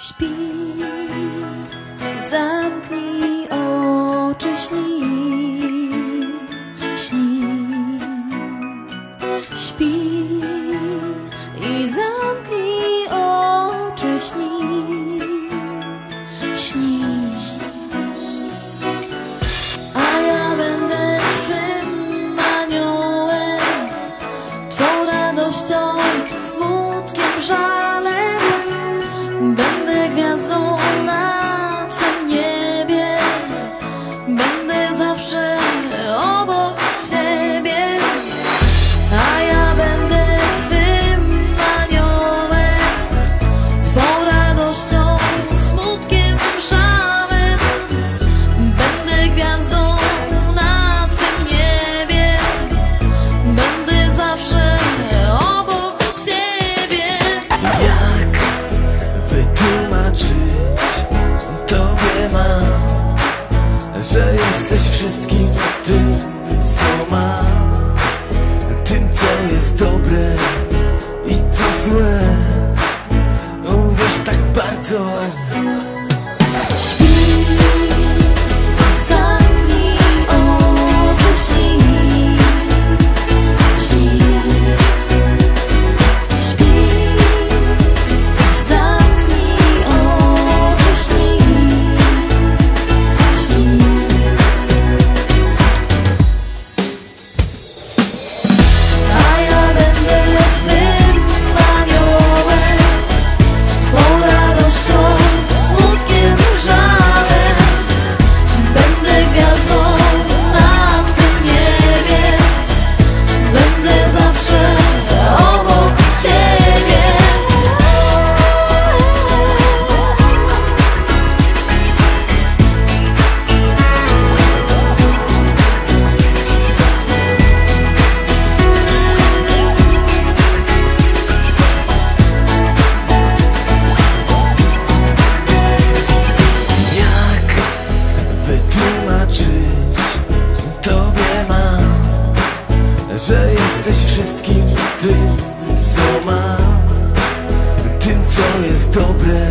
Śpi, zamknij oczy, śni. jesteś wszystkim tym, co mam Tym, co jest dobre i co złe. Uwierz tak bardzo. Śpij. jesteś wszystkim tym, co mam. Tym, co jest dobre.